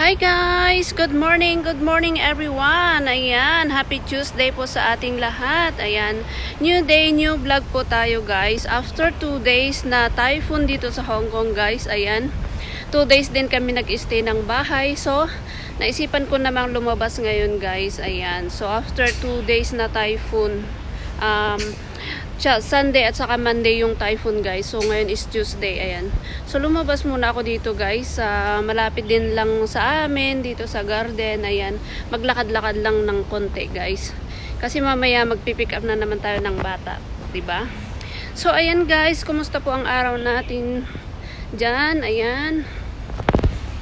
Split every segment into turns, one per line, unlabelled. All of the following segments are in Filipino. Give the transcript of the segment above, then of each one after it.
Hi guys! Good morning! Good morning everyone! Ayan, happy Tuesday po sa ating lahat. Ayan, new day, new vlog po tayo guys. After 2 days na typhoon dito sa Hong Kong guys, ayan. 2 days din kami nag-stay ng bahay. So, naisipan ko namang lumabas ngayon guys. Ayan, so after 2 days na typhoon, um, Sunday at saka Monday yung typhoon guys. So ngayon is Tuesday, ayan. So lumabas muna ako dito guys. sa malapit din lang sa amin, dito sa garden, ayan. Maglakad-lakad lang ng konti guys. Kasi mamaya magpipick up na naman tayo ng bata, 'di ba? So ayan guys, kumusta po ang araw natin diyan? Ayan.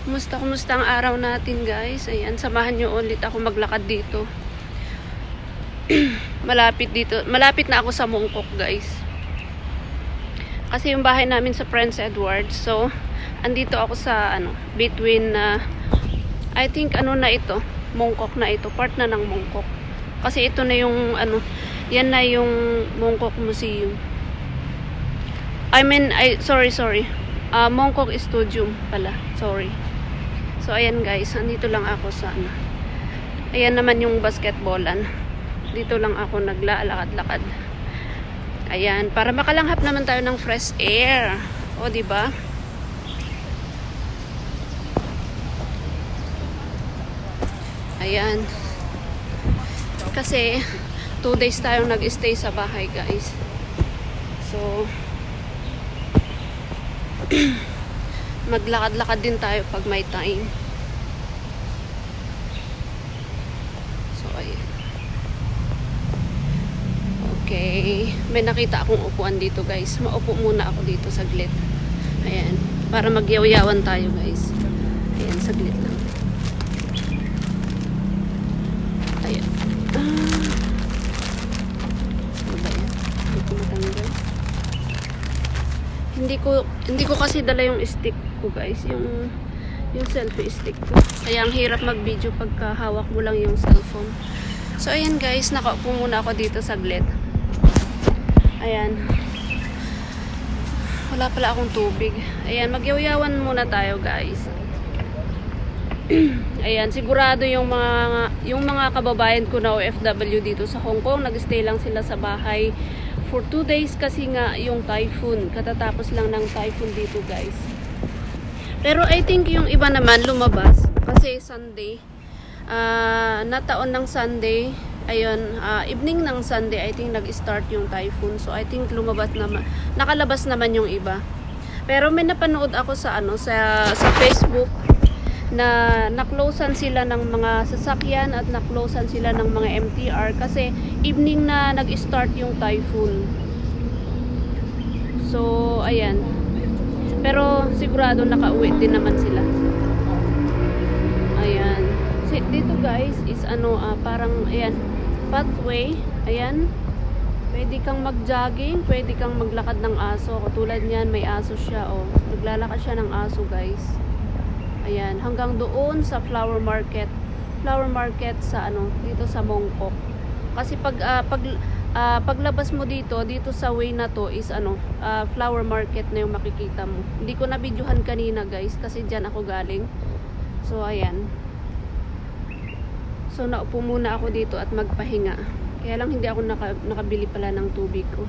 Kumusta, kumusta ang araw natin guys? Ayan, samahan nyo ulit ako maglakad dito malapit dito. Malapit na ako sa Mongkok, guys. Kasi yung bahay namin sa Prince Edward. So, andito ako sa, ano, between, uh, I think, ano na ito, Mongkok na ito. Part na ng Mongkok. Kasi ito na yung, ano, yan na yung Mongkok Museum. I mean, I, sorry, sorry. Uh, Mongkok Studio pala. Sorry. So, ayan guys. Andito lang ako sa, ano. Ayan naman yung basketballan dito lang ako naglalakad-lakad. Ayan, para makalanghap naman tayo ng fresh air. O, di ba? Ayan. Kasi, two days tayong nag-stay sa bahay, guys. So, maglakad-lakad din tayo pag may time. So, ayan. Okay. May nakita akong upuan dito, guys. Maupo muna ako dito saglit. Ayan. Para magyaw-yawan tayo, guys. Ayan, saglit lang. Ayan. Ah. Ano? Hindi ko. Hindi ko, kasi dala yung stick ko, guys. Yung, yung selfie stick ko. Kaya ang hirap mag-video pagka hawak mo lang yung cellphone. So, ayan guys, nakaupo muna ako dito saglit. Ayan. Wala pala akong tubig. Ayan, magyawyawan muna tayo, guys. Ayan, sigurado yung mga yung mga kababayan ko na OFW dito sa Hong Kong, nagstay lang sila sa bahay for 2 days kasi nga yung typhoon. Katatapos lang ng typhoon dito, guys. Pero I think yung iba naman lumabas kasi Sunday. Ah, nataon ng Sunday, ayun, ah, evening ng Sunday, I think nag-start yung typhoon. So I think lumabas naman, nakalabas naman yung iba. Pero may napanood ako sa ano sa sa Facebook na naklosan sila ng mga sasakyan at naklosan sila ng mga MTR kasi evening na nag-start yung typhoon. So, ayan. Pero sigurado nakauwi din naman sila. Ayan. Dito guys is ano ah, parang ayan pathway. Ayan. Pwede kang mag-jogging, pwede kang maglakad ng aso. Katulad niyan, may aso siya oh. Naglalakad siya ng aso, guys. Ayan, hanggang doon sa flower market. Flower market sa ano, dito sa Mongkok. Kasi pag ah, pag ah, paglabas mo dito, dito sa way na to is ano, ah, flower market na yung makikita mo. Hindi ko na videohan kanina, guys, kasi diyan ako galing. So ayan. So naupo muna ako dito at magpahinga. Kaya lang hindi ako naka, nakabili pala ng tubig ko.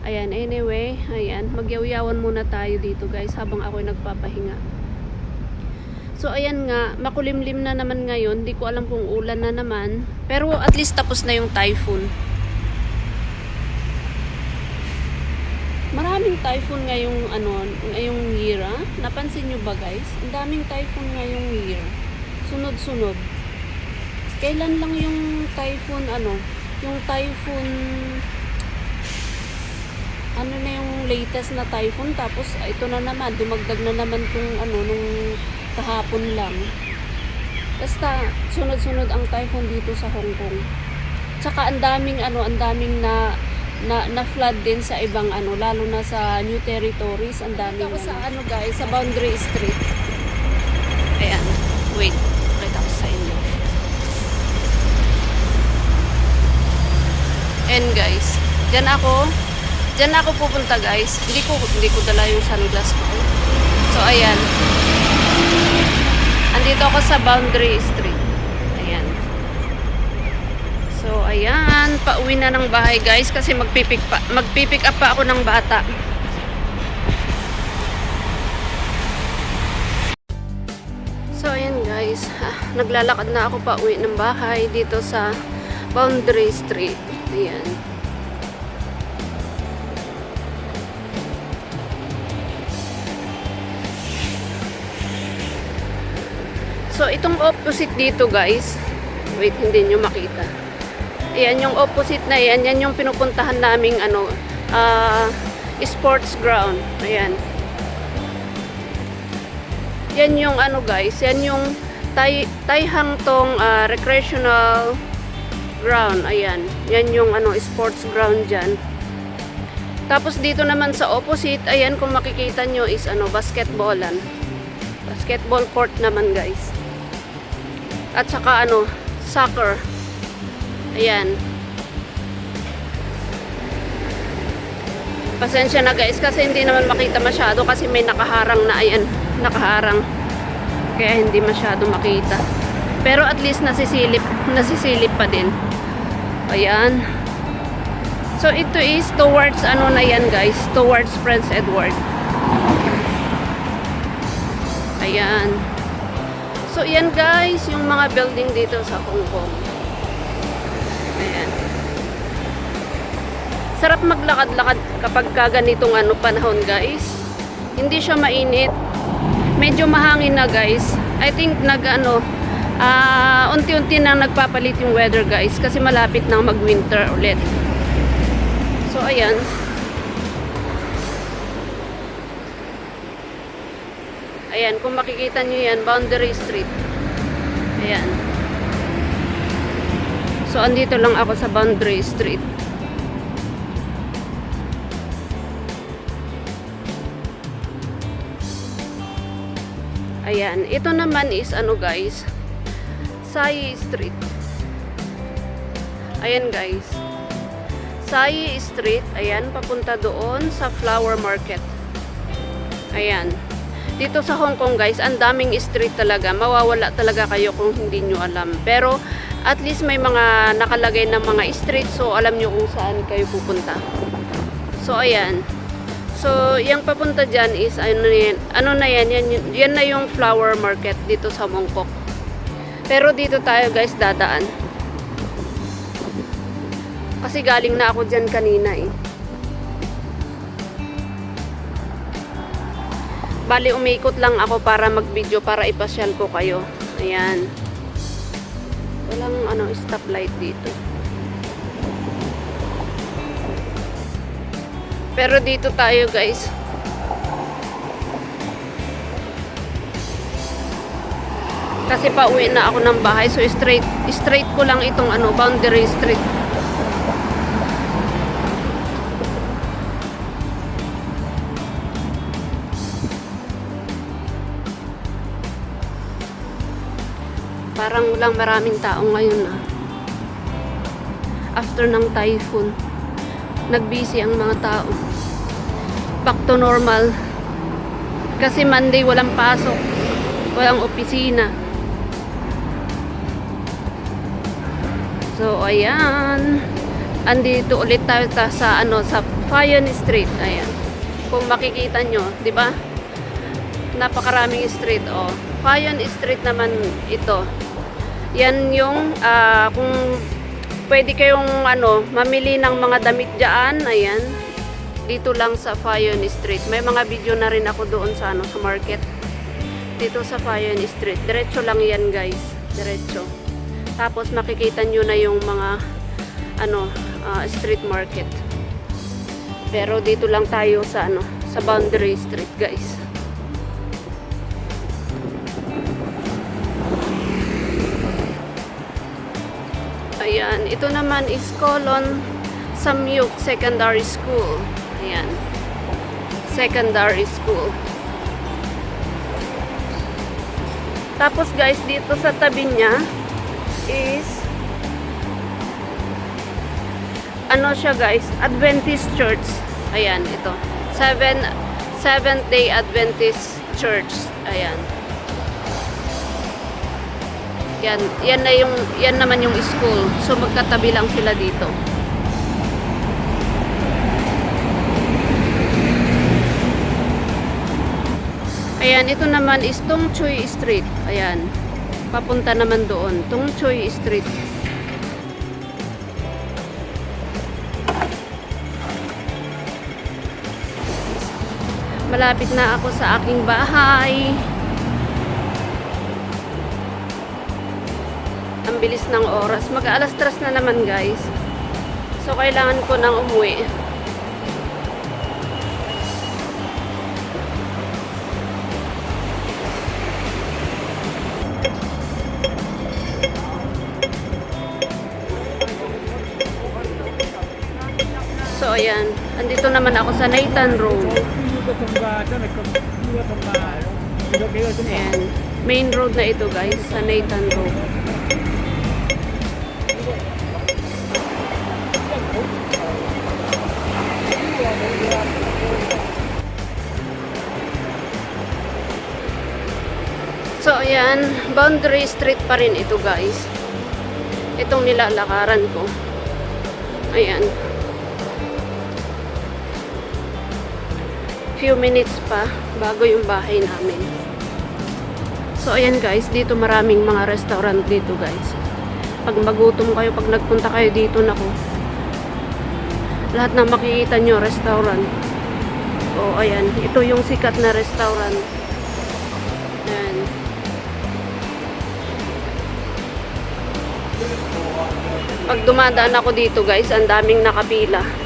Ayan, anyway, ayan, magyawyawan muna tayo dito guys habang ako nagpapahinga. So ayan nga, makulimlim na naman ngayon. Hindi ko alam kung ulan na naman. Pero at least tapos na yung typhoon. Maraming typhoon ngayong ano, ngayong year, ah. Napansin nyo ba guys? Ang daming typhoon ngayong year. Sunod-sunod. Kailan lang yung typhoon ano, yung typhoon ano na yung latest na typhoon tapos ito na naman dumagdag na naman kung ano nung kahapon lang. Basta sunod-sunod ang typhoon dito sa Hong Kong. Tsaka ang daming ano ang daming na na, na flood din sa ibang ano lalo na sa new territories ang daming ako sa ano guys sa boundary street. Ayan. Wait And guys, diyan ako, diyan ako pupunta guys. Hindi ko hindi ko dala yung sunglass ko. So ayan. Andito ako sa Boundary Street. Ayan. So, ayan. Pauwi na ng bahay, guys. Kasi magpipick, pa, magpipick up pa ako ng bata. So, ayan guys. Ah, Naglalakad na ako pa uwi ng bahay dito sa Boundary Street. Ayan. So, itong opposite dito guys. Wait, hindi nyo makita. Ayan, yung opposite na yan. Yan yung pinupuntahan naming ano, ah, sports ground. Ayan. Yan yung ano guys, yan yung tay Taihang tong ah, recreational ground. Ayan. Yan yung ano sports ground diyan. Tapos dito naman sa opposite, ayan kung makikita nyo is ano basketballan. Basketball court naman guys. At saka ano, soccer. Ayan. Pasensya na guys kasi hindi naman makita masyado kasi may nakaharang na ayan, nakaharang. Kaya hindi masyado makita. Pero at least nasisilip, nasisilip pa din. Ayan. So ito is towards ano na yan guys, towards Prince Edward. Ayan. So yan guys, yung mga building dito sa Hong Kong. Ayan. Sarap maglakad-lakad kapag ka ganitong ano panahon guys. Hindi siya mainit. Medyo mahangin na guys. I think nag ano ah unti-unti nang nagpapalit yung weather guys kasi malapit nang mag-winter ulit. So ayan. Ayan, kung makikita nyo yan, Boundary Street. Ayan. So, andito lang ako sa Boundary Street. Ayan. Ito naman is ano guys, Sai Street. Ayan guys. Sai Street. Ayan, papunta doon sa Flower Market. Ayan. Dito sa Hong Kong guys, ang daming street talaga. Mawawala talaga kayo kung hindi nyo alam. Pero at least may mga nakalagay na mga street so alam nyo kung saan kayo pupunta. So ayan. So yung papunta dyan is ano na yan, ano na yan, yan, yan na yung flower market dito sa Mongkok. Pero dito tayo guys dadaan. Kasi galing na ako dyan kanina eh. Bali, umikot lang ako para mag-video para ipasyal ko kayo. Ayan. Walang ano, stoplight dito. Pero dito tayo guys. Kasi pauwi na ako ng bahay. So straight, straight ko lang itong ano, boundary street. Parang walang maraming tao ngayon ah. After ng typhoon, nagbisi ang mga tao. Back to normal. Kasi Monday walang pasok. Walang opisina. So, ayan. Andito ulit tayo ta- sa ano sa Fayon Street. Ayan. Kung makikita nyo, 'di ba? Napakaraming street oh. Fayon Street naman ito. Yan yung ah, kung pwede kayong ano, mamili ng mga damit diyan, ayan. Dito lang sa Fayon Street. May mga video na rin ako doon sa ano sa market. Dito sa Fayon Street. Diretso lang yan, guys. Diretso. Tapos makikita nyo na yung mga ano, ah, street market. Pero dito lang tayo sa ano, sa Boundary Street, guys. Ayan, ito naman is Colon Samyuk Secondary School. Ayan. Secondary School. Tapos guys, dito sa tabi niya is ano siya guys, Adventist Church. Ayan, ito. Seven, Seventh Day Adventist Church. Ayan. Yan, yan na yung yan naman yung school. So magkatabi lang sila dito. Ayan, ito naman is Tung Choy Street. Ayan. Papunta naman doon. Tung Choy Street. Malapit na ako sa aking bahay. Ang bilis ng oras. Mag-alas tres na naman guys. So kailangan ko nang umuwi. Andito naman ako sa Nathan Road. Ayan, main road na ito guys, sa Nathan Road. So ayan, boundary street pa rin ito guys. Itong nilalakaran ko. Ayan. Few minutes pa bago yung bahay namin. So ayan guys, dito maraming mga restaurant dito guys. Pag magutom kayo, pag nagpunta kayo dito nako. Lahat na makikita nyo restaurant. O ayan, ito yung sikat na restaurant. Ayan. Pag dumadaan ako dito guys, ang daming nakapila.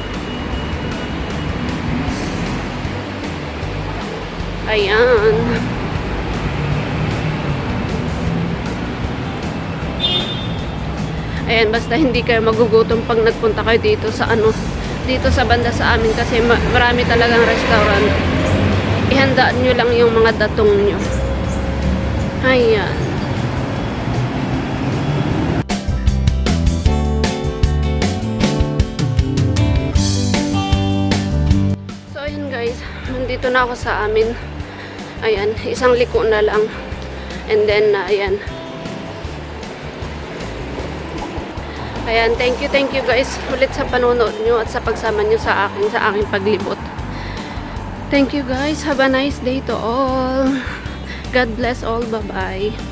Ayan. Ayan, basta hindi kayo magugutom pag nagpunta kayo dito sa ano, dito sa banda sa amin kasi ma- marami talagang restaurant. Ihandaan nyo lang yung mga datong nyo. Ayan. Nandito na ako sa amin. Ayan. Isang liko na lang. And then, uh, ayan. Ayan. Thank you, thank you guys ulit sa panonood nyo at sa pagsama nyo sa akin, sa aking paglibot. Thank you guys. Have a nice day to all. God bless all. Bye-bye.